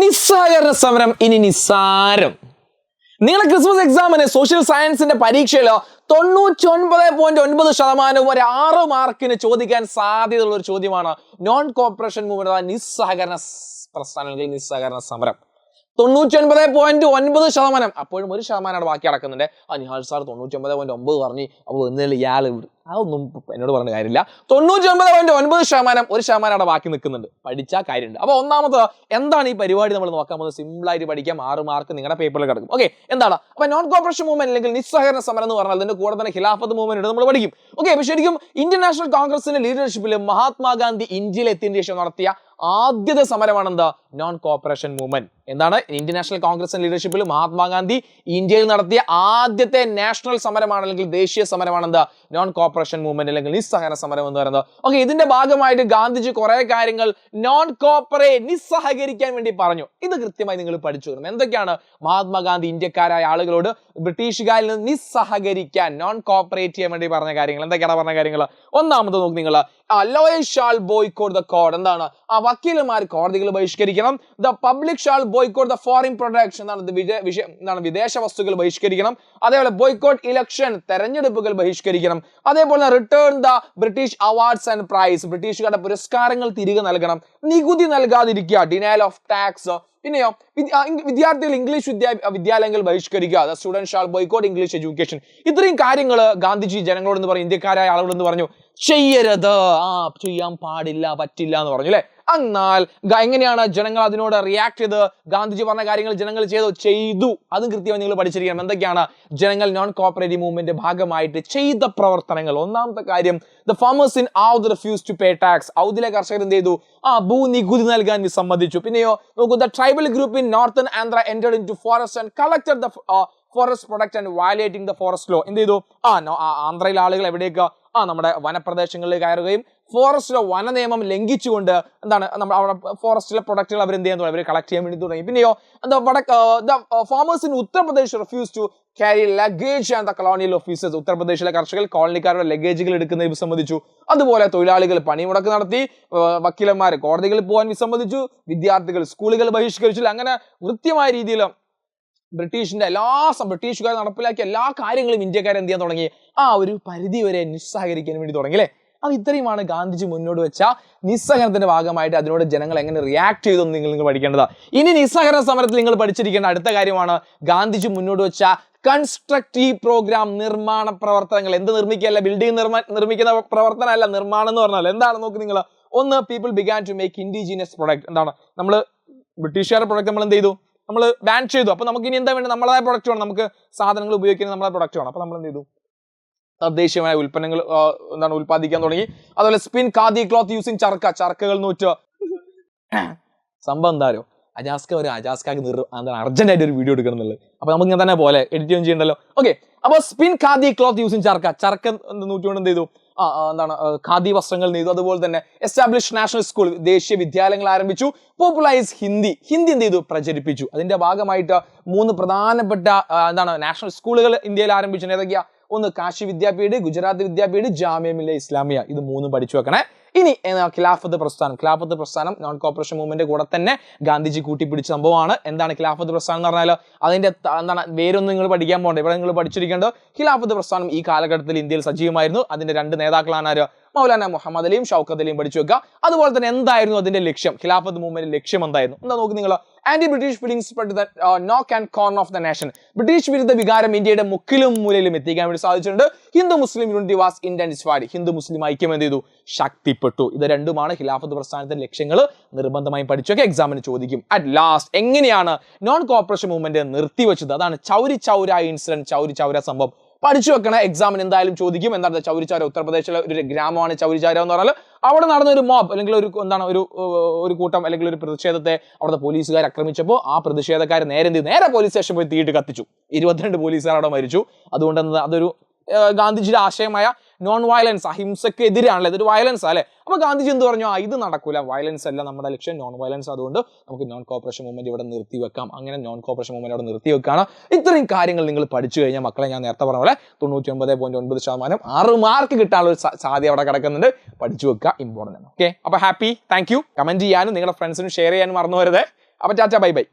നിസ്സഹകരണ സമരം ഇനി നിസ്സാരം. നിങ്ങളെ ക്രിസ്മസ് എക്സാമിന് സോഷ്യൽ സയൻസിന്റെ പരീക്ഷയിലോ തൊണ്ണൂറ്റി ഒൻപത് പോയിന്റ് ഒൻപത് ശതമാനവും ഒരു ആറ് മാർക്കിന് ചോദിക്കാൻ സാധ്യതയുള്ള ഒരു ചോദ്യമാണ് നോൺ കോപ്പറേഷൻ മൂവ്മെന്റ് നിസ്സഹകരണ പ്രസ്ഥാനം അല്ലെങ്കിൽ നിസ്സഹകരണ സമരം. തൊണ്ണൂറ്റി ഒൻപത് പോയിന്റ് ഒൻപത് ശതമാനം. അപ്പോഴും ഒരു ശതമാനമാണ് ബാക്കി അടക്കുന്നുണ്ട്. ആ നിഹാൽ സാർ തൊണ്ണൂറ്റി ഒമ്പത് പോയിന്റ് ഒമ്പത് പറഞ്ഞു അപ്പോൾ ഒന്നിൽ ഇയാൾ അതൊന്നും എന്നോട് പറഞ്ഞ കാര്യമില്ല. തൊണ്ണൂറ്റി ഒമ്പത് പോയിന്റ് ഒൻപത് ശതമാനം ഒരു ശതമാനം അവിടെ ബാക്കി നിൽക്കുന്നുണ്ട്. പഠിച്ചാൽ കാര്യമുണ്ട്. അപ്പോൾ ഒന്നാമത് എന്താണ് ഈ പരിപാടി നമ്മൾ നോക്കാൻ പോകുന്നത്? സിമ്പിളായിട്ട് പഠിക്കാം. ആറ് മാർക്ക് നിങ്ങളുടെ പേപ്പറിൽ കിടക്കും. ഓക്കെ എന്താണ്? അപ്പോൾ നോൺ കോപ്പറേഷൻ മൂവ്മെന്റ് അല്ലെങ്കിൽ നിസ്സഹകരണ സമരം എന്ന് പറഞ്ഞാൽ അതിന്റെ കൂടെ തന്നെ ഖിലാഫത്ത് മൂവ്മെന്റ് നമ്മൾ പഠിക്കും. ഓക്കെ അപ്പൊ ശരിക്കും ഇന്ത്യൻ നാഷണൽ കോൺഗ്രസിന്റെ ലീഡർഷിപ്പിൽ മഹാത്മാഗാന്ധി ഇന്ത്യയിൽ എത്തിയതിനു ശേഷം നടത്തിയ ആദ്യത്തെ സമരമാണ് എന്താ നോൺ കോപ്പറേഷൻ മൂവ്മെന്റ് എന്താണ്? ഇന്ത്യൻ നാഷണൽ കോൺഗ്രസിന്റെ ലീഡർഷിപ്പിൽ മഹാത്മാഗാന്ധി ഇന്ത്യയിൽ നടത്തിയ ആദ്യത്തെ നാഷണൽ സമരമാണ് അല്ലെങ്കിൽ ദേശീയ സമരമാണ് എന്താ? നോൺ കോപ്പറേഷൻ മൂവ്മെന്റ് അല്ലെങ്കിൽ നിസ്സഹകരണ സമരം എന്ന് പറയുന്നത്. ഓക്കെ ഇതിന്റെ ഭാഗമായിട്ട് ഗാന്ധിജി കുറെ കാര്യങ്ങൾ നോൺ കോപ്പറേ നിസ്സഹകരിക്കാൻ വേണ്ടി പറഞ്ഞു. ഇത് കൃത്യമായി നിങ്ങൾ പഠിച്ചു വെക്കണം എന്തൊക്കെയാണ്? മഹാത്മാഗാന്ധി ഇന്ത്യക്കാരായ ആളുകളോട് ബ്രിട്ടീഷുകാരിൽ നിന്ന് നിസ്സഹകരിക്കാൻ നോൺ കോപ്പറേറ്റ് ചെയ്യാൻ വേണ്ടി പറഞ്ഞ കാര്യങ്ങൾ. എന്തൊക്കെയാണ് പറഞ്ഞ കാര്യങ്ങൾ? ഒന്നാമത് നോക്ക് നിങ്ങൾ. ഷാൾ ബോയ്ക്കോട്ട് ദ കോഡ് എന്താണ്? ആ വക്കീലന്മാർ കോടതികൾ ബഹിഷ്കരിക്കണം. The public shall boycott the foreign production എന്താണ് വിഷയം എന്താണ് വിദേശ വസ്തുക്കൾ ബഹിഷ്കരിക്കണം. അതേപോലെ ബോയ്ക്കോട്ട് ഇലക്ഷൻ തെരഞ്ഞെടുപ്പുകൾ ബഹിഷ്കരിക്കണം. അതേപോലെ return the British awards and prize ബ്രിട്ടീഷുകാരുടെ പുരസ്കാരങ്ങൾ തിരികെ നൽകണം. നികുതി നൽകാതിരിക്കുക ഡിനയൽ ഓഫ് ടാക്സ് പിന്നെയോ വിദ്യ- വിദ്യാർത്ഥികൾ ഇംഗ്ലീഷ് വിദ്യാ വിദ്യാലയങ്ങൾ ബഹിഷ്കരിക്കുക. The student shall boycott English education ഇത്രയും കാര്യങ്ങൾ ഗാന്ധിജി ജനങ്ങളോടെന്ന് പറഞ്ഞു ഇന്ത്യക്കാരായ ആളുകളെന്ന് പറഞ്ഞു. ചെയ്യരുത്. ആ ചെയ്യാൻ പാടില്ല പറ്റില്ല എന്ന് പറഞ്ഞു അല്ലേ? എന്നാൽ എങ്ങനെയാണ് ജനങ്ങൾ അതിനോട് റിയാക്ട് ചെയ്ത്? ഗാന്ധിജി പറഞ്ഞ കാര്യങ്ങൾ ജനങ്ങൾ ചെയ്തു? ചെയ്തു. അതും കൃത്യമായി നിങ്ങൾ പഠിച്ചിരിക്കണം. എന്തൊക്കെയാണ്? ജനങ്ങൾ നോൺ കോപ്പറേറ്റീവ് മൂവ്മെന്റ് ഭാഗമായിട്ട് ചെയ്ത പ്രവർത്തനങ്ങൾ. ഒന്നാമത്തെ കാര്യം the farmers in Awadh refuse to pay tax ഔദിലെ കർഷകർ എന്ത് ചെയ്തു? ആ ഭൂ നികുതി നൽകാൻ വിസമ്മതിച്ചു പിന്നെയോ നോക്കൂ the tribal group in northern Andhra entered into forest and collected the uh, forest product and violating the forest law എന്ത് ചെയ്തു? ആ, ആന്ധ്രയിലെ ആളുകൾ എവിടേക്ക് ആ നമ്മുടെ വനപ്രദേശങ്ങളിൽ കയറുകയും ഫോറസ്റ്റിലെ വന നിയമം ലംഘിച്ചുകൊണ്ട് എന്താണ് നമ്മൾ അവിടെ ഫോറസ്റ്റിലെ പ്രൊഡക്റ്റുകൾ അവർ എന്ത് ചെയ്യാൻ തുടങ്ങി? അവർ കളക്ട് ചെയ്യാൻ വേണ്ടി തുടങ്ങി. പിന്നെയോ എന്താ വടക്ക് farmers in Uttar Pradesh refuse to carry luggage and the colonial officers ഉത്തർപ്രദേശിലെ കർഷകർ കോളനിക്കാരുടെ ലഗേജുകൾ എടുക്കുന്ന വിസമ്മതിച്ചു. അതുപോലെ തൊഴിലാളികൾ പണിമുടക്ക് നടത്തി വക്കീലന്മാർ കോടതികളിൽ പോകാൻ വിസമ്മതിച്ചു. വിദ്യാർത്ഥികൾ സ്കൂളുകൾ ബഹിഷ്കരിച്ചു. അങ്ങനെ കൃത്യമായ രീതിയിൽ ബ്രിട്ടീഷിന്റെ എല്ലാ ബ്രിട്ടീഷുകാർ നടപ്പിലാക്കിയ എല്ലാ കാര്യങ്ങളും ഇന്ത്യക്കാർ എന്ത് ചെയ്യാൻ തുടങ്ങി? ആ ഒരു പരിധി വരെ നിസ്സഹകരിക്കാൻ വേണ്ടി തുടങ്ങി അല്ലേ? അത് ഇത്രയുമാണ് ഗാന്ധിജി മുന്നോട്ട് വെച്ച നിസ്സഹകരണത്തിന്റെ ഭാഗമായിട്ട് അതിനോട് ജനങ്ങൾ എങ്ങനെ റിയാക്ട് ചെയ്തു നിങ്ങൾ നിങ്ങൾ പഠിക്കേണ്ടത്. ഇനി നിസ്സഹകരണ സമരത്തിൽ നിങ്ങൾ പഠിച്ചിരിക്കേണ്ട അടുത്ത കാര്യമാണ് ഗാന്ധിജി മുന്നോട്ട് വെച്ച കൺസ്ട്രക്റ്റീവ് പ്രോഗ്രാം നിർമ്മാണ പ്രവർത്തനങ്ങൾ. എന്ത് നിർമ്മിക്കുകയല്ല? ബിൽഡിംഗ് നിർമ്മ നിർമ്മിക്കുന്ന പ്രവർത്തനമല്ല നിർമ്മാണം എന്ന് പറഞ്ഞാൽ എന്താണ്? നോക്ക് നിങ്ങൾ ഒന്ന് people began to make indigenous product എന്താണ്? നമ്മൾ ബ്രിട്ടീഷുകാരുടെ പ്രൊഡക്റ്റ് നമ്മൾ എന്ത് ചെയ്തു? നമ്മൾ ബാൻ ചെയ്തു. അപ്പൊ നമുക്ക് ഇനി എന്താ വേണ്ടത്? നമ്മളതായ പ്രൊഡക്റ്റ് വേണം. നമുക്ക് സാധനങ്ങൾ ഉപയോഗിക്കുന്ന നമ്മളെ പ്രൊഡക്റ്റ് വേണം. അപ്പൊ നമ്മൾ എന്ത് ചെയ്തു? തദ്ദേശീയമായ ഉൽപ്പന്നങ്ങൾ എന്താണ് ഉൽപ്പാദിക്കാൻ തുടങ്ങി. അതുപോലെ spin khadi cloth using charkha ചർക്കകൾ നൂറ്റ്. സംഭവം എന്താരോ അജാസ്ക ഒരു അജാസ്കാക്ക് നിർ എന്താണ് അർജന്റായിട്ട് ഒരു വീഡിയോ എടുക്കണം എന്നുള്ളത്. അപ്പൊ നമുക്ക് ഇങ്ങനെ തന്നെ പോലെ എഡിറ്റ് ചെയ്യാൻ ചെയ്യണ്ടല്ലോ. ഓക്കെ അപ്പൊ spin khadi cloth using charkha. Charkha നൂറ്റുകൊണ്ട് എന്ത് ചെയ്തു? ആ എന്താണ് ഖാദി വസ്ത്രങ്ങൾ നെയ്തു. അതുപോലെ തന്നെ എസ്റ്റാബ്ലിഷ് നാഷണൽ സ്കൂൾ ദേശീയ വിദ്യാലയങ്ങൾ ആരംഭിച്ചു. പോപ്പുലൈസ് ഹിന്ദി. ഹിന്ദി എന്ത് ചെയ്തു? പ്രചരിപ്പിച്ചു. അതിന്റെ ഭാഗമായിട്ട് മൂന്ന് പ്രധാനപ്പെട്ട എന്താണ് നാഷണൽ സ്കൂളുകൾ ഇന്ത്യയിൽ ആരംഭിച്ചു. ഏതൊക്കെയാ? ഒന്ന് കാശി വിദ്യാപീഠ് ഗുജറാത്ത് വിദ്യാപീഠ് ജാമ്യമില്ല ഇസ്ലാമിയ. ഇത് മൂന്നും പഠിച്ചു വെക്കണേ. ഇനി ഖിലാഫത്ത് പ്രസ്ഥാനം. ഖിലാഫത്ത് പ്രസ്ഥാനം നോൺ കോപ്പറേഷൻ മൂവ്മെന്റ് കൂടെ തന്നെ ഗാന്ധിജി കൂട്ടിപ്പിടിച്ച സംഭവമാണ്. എന്താണ് ഖിലാഫത്ത് പ്രസ്ഥാനം എന്ന് പറഞ്ഞാൽ അതിന്റെ എന്താണ് വേരൊന്നും നിങ്ങൾ പഠിക്കാൻ പോകണ്ട. ഇവിടെ നിങ്ങൾ പഠിച്ചിരിക്കേണ്ടത് ഖിലാഫത്ത് പ്രസ്ഥാനം ഈ കാലഘട്ടത്തിൽ ഇന്ത്യയിൽ സജീവമായിരുന്നു. അതിന്റെ രണ്ട് നേതാക്കളാണ് ആര്? മൗലാന മുഹമ്മദ് അലിയും ഷൗക്കത്ത് അലിയും പഠിച്ചു വെക്കുക. അതുപോലെ തന്നെ എന്തായിരുന്നു അതിന്റെ ലക്ഷ്യം? ഖിലാഫത്ത് മൂവ്മെന്റ് ലക്ഷ്യം എന്തായിരുന്നു? എന്താ നോക്ക് നിങ്ങൾ ആന്റി ബ്രിട്ടീഷ് ഫീലിംഗ്സ് നോക്ക് and corner of the nation British വിരുദ്ധ വികാരം ഇന്ത്യയുടെ മുക്കിലും മൂലയിലും എത്തിക്കാൻ വേണ്ടി സാധിച്ചിട്ടുണ്ട്. Hindu Muslim unity was intensified Hindu Muslim ഐക്യം എന്ത് ചെയ്തു? ശക്തിപ്പെട്ടു. ഇത് രണ്ടുമാണ് ഖിലാഫത്ത് പ്രസ്ഥാനത്തിന്റെ ലക്ഷ്യങ്ങൾ നിർബന്ധമായും പഠിച്ചൊക്കെ എക്സാമിന് ചോദിക്കും. അറ്റ് ലാസ്റ്റ് എങ്ങനെയാണ് നോൺ കോപ്പറേഷൻ മൂവ്മെന്റ് നിർത്തിവെച്ചത്? അതാണ് ചൗരി ചൗര ഇൻസിഡന്റ് ചൗരി ചൗര സംഭവം. പഠിച്ചു വെക്കണ എക്സാമിന് എന്തായാലും ചോദിക്കും. എന്താണ് ചൗരിചാര ഉത്തർപ്രദേശിലെ ഒരു ഗ്രാമമാണ് ചൗരിചാര എന്ന് പറഞ്ഞാൽ അവിടെ നടന്ന ഒരു മോബ് അല്ലെങ്കിൽ ഒരു എന്താണ് ഒരു ഒരു കൂട്ടം അല്ലെങ്കിൽ ഒരു പ്രതിഷേധത്തെ അവിടുത്തെ പോലീസുകാർ ആക്രമിച്ചപ്പോൾ ആ പ്രതിഷേധക്കാർ നേരെ എന്ത് നേരെ പോലീസ് സ്റ്റേഷൻ പോയി തീയിട്ട് കത്തിച്ചു. ഇരുപത്തിരണ്ട് പോലീസുകാർ അവിടെ മരിച്ചു. അതുകൊണ്ട് അതൊരു ഗാന്ധിജിയുടെ ആശയമായ നോൺ വയലൻസ് അഹിംസയ്ക്ക് എതിരാണല്ലോ ഇതൊരു വയലൻസ് അല്ലേ അപ്പൊ ഗാന്ധിജി എന്ത് പറഞ്ഞു? ആ ഇത് നടക്കൂല. വയലൻസ് അല്ല നമ്മുടെ ലക്ഷ്യം. നോൺ വയലൻസ് അതുകൊണ്ട് നമുക്ക് നോൺ കോപ്പറേഷൻ മൂവ്മെന്റ് ഇവിടെ നിർത്തി വെക്കാം അങ്ങനെ നോൺ കോപ്പറേഷൻ മൂവ്മെന്റ് അവിടെ നിർത്തി വെക്കാണ് ഇത്രയും കാര്യങ്ങൾ നിങ്ങൾ പഠിച്ചു കഴിഞ്ഞാൽ മക്കളെ ഞാൻ നേരത്തെ പറഞ്ഞ പോലെ തൊണ്ണൂറ്റി ഒമ്പത് പോയിന്റ് ഒൻപത് ശതമാനം ആറ് മാർക്ക് കിട്ടാനുള്ള സാധ്യത അവിടെ കിടക്കുന്നുണ്ട്. പഠിച്ചു വെക്കുക. ഇമ്പോർട്ടന്റ് ആണ്. ഓക്കെ അപ്പൊ ഹാപ്പി താങ്ക് യു കമന്റ് ചെയ്യാനും നിങ്ങളുടെ ഫ്രണ്ട്സിനും ഷെയർ ചെയ്യാനും മറന്നു വരുത് അപ്പൊ ചാച്ച ബൈ ബൈ